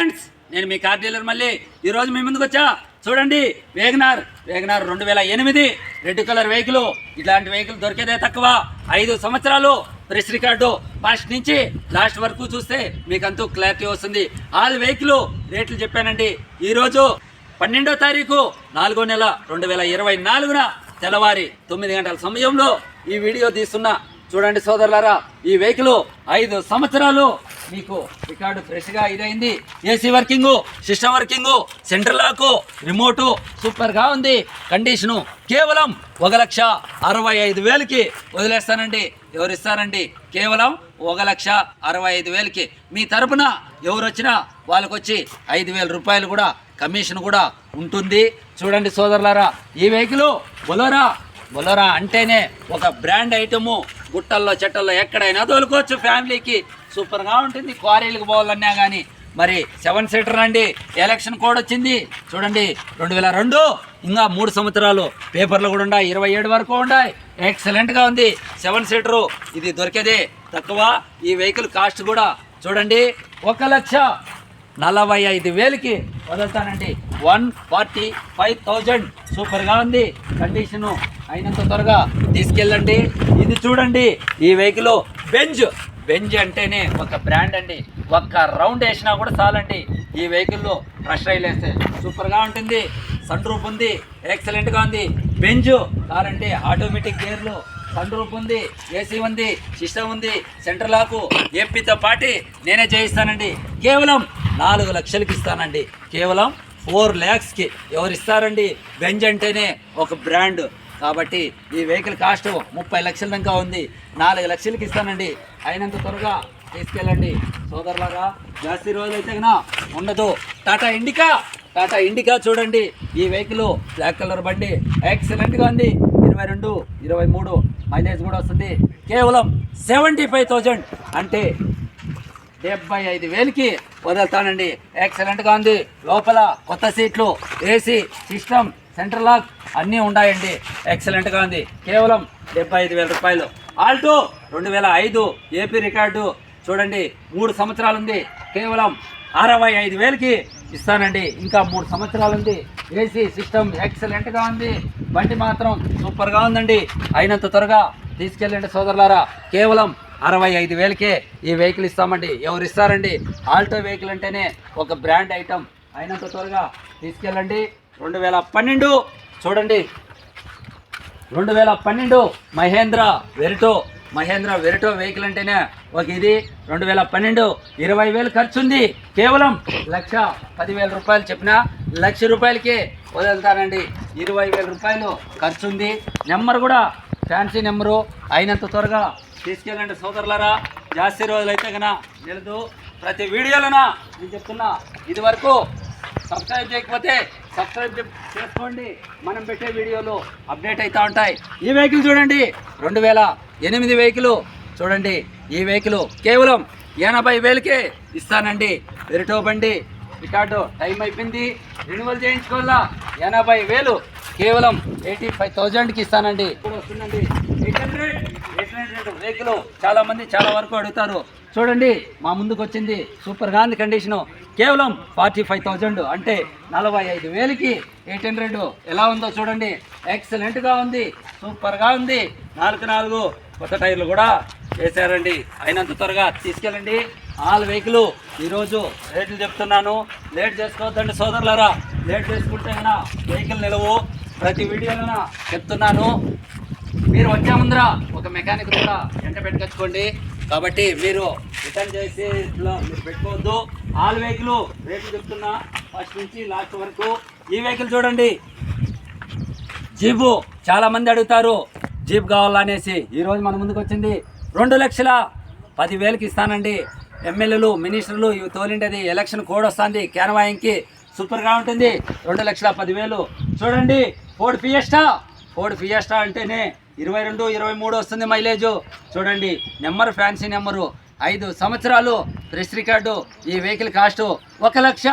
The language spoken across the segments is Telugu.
ఫ్రెండ్స్ నేను మీ కార్ డీలర్ మళ్ళీ. ఈరోజు మీ ముందుకు వచ్చా? చూడండి వేగనార్. వేగనార్ రెండు వేల ఎనిమిది. Red colour vehicle. ఇట్లాంటి వెహికల్ దొరికేదే తక్కువ. ఐదు సంవత్సరాలు ప్రెస్ రికార్డు. ఫస్ట్ నుంచి లాస్ట్ వరకు చూస్తే మీకు అంతూ క్లారిటీ వస్తుంది. ఆల్ వెహికల్ రేట్లు చెప్పానండి. ఈరోజు పన్నెండో తారీఖు నాలుగో నెల రెండు వేల ఇరవై నాలుగున తెల్లవారి తొమ్మిది గంటల సమయంలో ఈ వీడియో తీస్తున్న చూడండి సోదరులారా ఈ వెహికల్ ఐదు సంవత్సరాలు మీకు రికార్డు ఫ్రెష్గా ఇదైంది. AC working system working centre lock remote సూపర్గా ఉంది. కండిషను కేవలం ఒక లక్ష అరవై ఐదు వేలకి వదిలేస్తానండి. ఎవరు ఇస్తారండి? కేవలం ఒక లక్ష అరవై ఐదు వేలకి. మీ తరపున ఎవరు వచ్చినా వాళ్ళకి వచ్చి ఐదు వేల రూపాయలు కూడా కమిషన్ కూడా ఉంటుంది. చూడండి సోదరులారా ఈ వెహికల్ బొలోరా బొలోరా అంటేనే ఒక బ్రాండ్ ఐటము. గుట్టల్లో చెట్టల్లో ఎక్కడైనా తోలుకోవచ్చు. ఫ్యామిలీకి సూపర్గా ఉంటుంది. క్వారీలకు పోవాలన్నా కానీ మరి సెవెన్ సీటర్ అండి ఎలక్షన్ కోడ్ వచ్చింది. చూడండి. రెండు వేల రెండు ఇంకా మూడు సంవత్సరాలు పేపర్లు కూడా ఉన్నాయి. ఇరవై ఏడు వరకు ఉన్నాయి. ఎక్సలెంట్గా ఉంది. సెవెన్ సీటరు ఇది దొరికేదే తక్కువ. ఈ వెహికల్ కాస్ట్ కూడా చూడండి. ఒక లక్ష నలభై ఐదు వేలకి వదులుతానండి. One forty five thousand. సూపర్గా ఉంది. కండిషను అయినంత త్వరగా తీసుకెళ్ళండి. ఇది చూడండి ఈ వెహికల్ బెంజ్ బెంజ్ అంటేనే ఒక బ్రాండ్ అండి. ఒక్క రౌండ్ వేసినా కూడా చాలండి. ఈ వెహికల్లో ఫ్రెష్ రైల్ వేస్తే సూపర్గా ఉంటుంది సన్ రూఫ్ ఉంది ఎక్సలెంట్గా ఉంది. బెంజ్ కారంటే ఆటోమేటిక్ గేర్లు సన్ రూఫ్ ఉంది ఏసీ ఉంది సిస్టమ్ ఉంది సెంటర్ లాకు ఏపీతో పాటి నేనే చేయిస్తానండి. కేవలం నాలుగు లక్షలకి ఇస్తానండి. కేవలం ఫోర్ ల్యాక్స్కి ఎవరు ఇస్తారండి బెంజ్ అంటేనే ఒక బ్రాండ్ కాబట్టి ఈ వెహికల్ కాస్ట్ ముప్పై లక్షల దాకా ఉంది. నాలుగు లక్షలకి ఇస్తానండి. అయినంత త్వరగా తీసుకెళ్ళండి. సోదరులాగా జాస్తి రోజులు అయితే కన్నా ఉండదు. టాటా ఇండికా? టాటా ఇండికా చూడండి. ఈ వెహికల్ బ్లాక్ కలర్ బండి. ఎక్సలెంట్గా ఉంది. ఇరవై రెండు ఇరవై మూడు మైలేజ్ కూడా వస్తుంది. కేవలం సెవెంటీ ఫైవ్ థౌజండ్ అంటే డెబ్బై ఐదు వేలకి వదులుతానండి. ఎక్సలెంట్గా ఉంది. లోపల కొత్త సీట్లు ఏసీ సిస్టమ్ సెంటర్ లాక్ అన్నీ ఉన్నాయండి. ఎక్సలెంట్గా ఉంది. కేవలం డెబ్బై ఐదు వేల రూపాయలు. ఆల్టో రెండు వేల ఐదు ఏపీ రికార్డు. చూడండి మూడు సంవత్సరాలు ఉంది కేవలం అరవై ఐదు వేలకి ఇస్తానండి. ఇంకా మూడు సంవత్సరాలు ఉంది ఏసీ సిస్టమ్ ఎక్సలెంట్గా ఉంది. బండి మాత్రం సూపర్గా ఉందండి. అయినంత త్వరగా తీసుకెళ్ళండి సోదరులారా. కేవలం అరవై ఐదు వేలకే ఈ వెహికల్ ఇస్తామండి. ఎవరు ఇస్తారండి? ఆల్టో వెహికల్ అంటేనే ఒక బ్రాండ్ ఐటమ్ అయినంత త్వరగా తీసుకెళ్ళండి. రెండు వేల పన్నెండు చూడండి. రెండు వేల పన్నెండు Mahindra Verito Mahindra Verito vehicle అంటేనే ఒక ఇది. రెండు వేల పన్నెండు ఇరవై వేలు ఖర్చు ఉంది. కేవలం లక్ష పదివేల రూపాయలు చెప్పిన లక్ష రూపాయలకి వదులుతానండి ఇరవై వేల రూపాయలు ఖర్చు ఉంది. నెంబర్ కూడా ఫ్యాన్సీ నెంబరు. అయినంత త్వరగా తీసుకెళ్ళండి సోదరులరా. జాస్తి రోజులైతే కన్నా నిలదు. ప్రతి వీడియోలోనా నేను చెప్తున్నా. ఇది వరకు సబ్స్క్రైబ్ చేయకపోతే సబ్స్క్రైబ్ చేసుకోండి. మనం పెట్టే వీడియోలు అప్డేట్ అవుతూ ఉంటాయి. ఈ వెహికల్ చూడండి. రెండు వేల ఎనిమిది వెహికల్ చూడండి. ఈ వెహికల్ కేవలం ఎనభై వేలకే ఇస్తానండి. వెరిటో బండి రికార్డు టైం అయిపోయింది. రెన్యువల్ చేయించుకోవాలా? ఎనభై వేలు కేవలం ఎయిటీ ఫైవ్ థౌజండ్కి ఇస్తానండి. ఇప్పుడు వస్తుందండి. Eight hundred eight hundred vehicle చాలామంది చాలా వరకు అడుగుతారు. చూడండి మా ముందుకు వచ్చింది సూపర్ ఉంది కండిషను. కేవలం ఫార్టీ ఫైవ్ థౌజండ్ అంటే నలభై ఐదు వేలకి ఎయిట్ హండ్రెడ్ ఎలా ఉందో చూడండి. ఎక్సలెంట్గా ఉంది సూపర్గా ఉంది. నాలుగు నాలుగు కొత్త టైర్లు కూడా వేశారండి. అయినంత త్వరగా తీసుకెళ్ళండి. ఆల్ వెహికల్ ఈరోజు రేట్లు చెప్తున్నాను. లేట్ చేసుకోవద్దండి సోదరులారా. లేట్ చేసుకుంటే అయినా వెహికల్ నిలవు. ప్రతి వీడియోలో చెప్తున్నాను. మీరు వచ్చే ముందర ఒక మెకానిక్ కూడా వెంట పెట్టుకొచ్చుకోండి కాబట్టి మీరు రిటర్న్ చేసే మీరు పెట్టుకోవద్దు. ఆల్ వెహికల్ రేట్లు చెప్తున్నా. ఫస్ట్ నుంచి లాస్ట్ వరకు ఈ వెహికల్ చూడండి. జీపు చాలామంది అడుగుతారు జీప్ కావాలనేసి ఈరోజు మన ముందుకు వచ్చింది రెండు లక్షల పదివేలకి ఇస్తానండి. ఎమ్మెల్యేలు మినిస్టర్లు ఇవి తోలిండేది ఎలక్షన్ కోడ్ వస్తుంది. కేనవాయింకి సూపర్గా ఉంటుంది. రెండు లక్షల పదివేలు. చూడండి ఫోర్డ్ ఫియస్టా. ఫోర్డ్ ఫియస్టా అంటేనే ఇరవై రెండు ఇరవై మూడు వస్తుంది మైలేజ్. చూడండి నెంబర్ ఫ్యాన్సీ నెంబరు. ఐదు సంవత్సరాలు ప్రెస్ రికార్డు. ఈ వెహికల్ కాస్ట్ ఒక లక్ష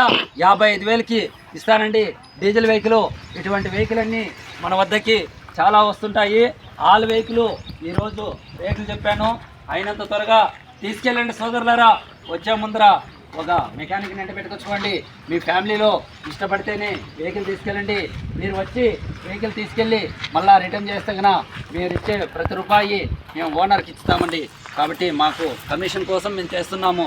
యాభై ఐదు వేలకి ఇస్తానండి. Diesel vehicle. ఇటువంటి వెహికల్ అన్నీ మన వద్దకి చాలా వస్తుంటాయి. ఆల్ వెహికల్ ఈరోజు రేట్లు చెప్పాను. అయినంత త్వరగా తీసుకెళ్ళండి సోదరులారా. వచ్చే ముందర ఒక మెకానిక్ వెంట పెట్టుకొచ్చుకోండి మీ ఫ్యామిలీలో ఇష్టపడితేనే వెహికల్ తీసుకెళ్ళండి. మీరు వచ్చి వెహికల్ తీసుకెళ్ళి మళ్ళీ రిటర్న్ చేస్తే కనుక మీరు ఇచ్చే ప్రతి రూపాయి మేము ఓనర్కి ఇస్తామండి. కాబట్టి మాకు కమిషన్ కోసం మేము చేస్తున్నాము.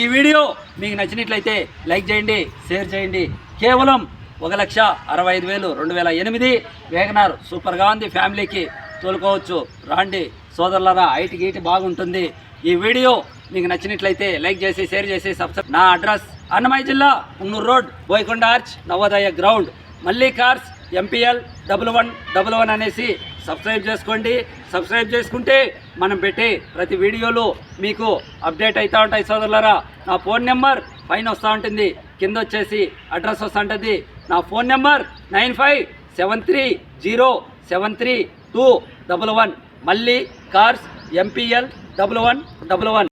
ఈ వీడియో మీకు నచ్చినట్లయితే లైక్ చేయండి షేర్ చేయండి. కేవలం ఒక లక్ష అరవై ఐదు వేలు రెండు వేల ఎనిమిది వేగనార్ సూపర్గా ఉంది ఫ్యామిలీకి తోలుకోవచ్చు. రాండి సోదరులరా ఐటి గీటి బాగుంటుంది. ఈ వీడియో మీకు నచ్చినట్లయితే లైక్ చేసి షేర్ చేసి సబ్స్క్రైబ్ నా అడ్రస్ అన్నమయ్య జిల్లా Unnuru road Boyakonda arch Navodaya ground Malli cars MPL double one double one అనేసి సబ్స్క్రైబ్ చేసుకోండి. సబ్స్క్రైబ్ చేసుకుంటే మనం పెట్టే ప్రతి వీడియోలు మీకు అప్డేట్ అవుతూ ఉంటాయి సోదరులరా. నా ఫోన్ నెంబర్ పైన వస్తూ ఉంటుంది. కింద వచ్చేసి అడ్రస్ వస్తూ ఉంటుంది. నా phone number nine five seven three zero seven three two double one Malli cars MPL double one double one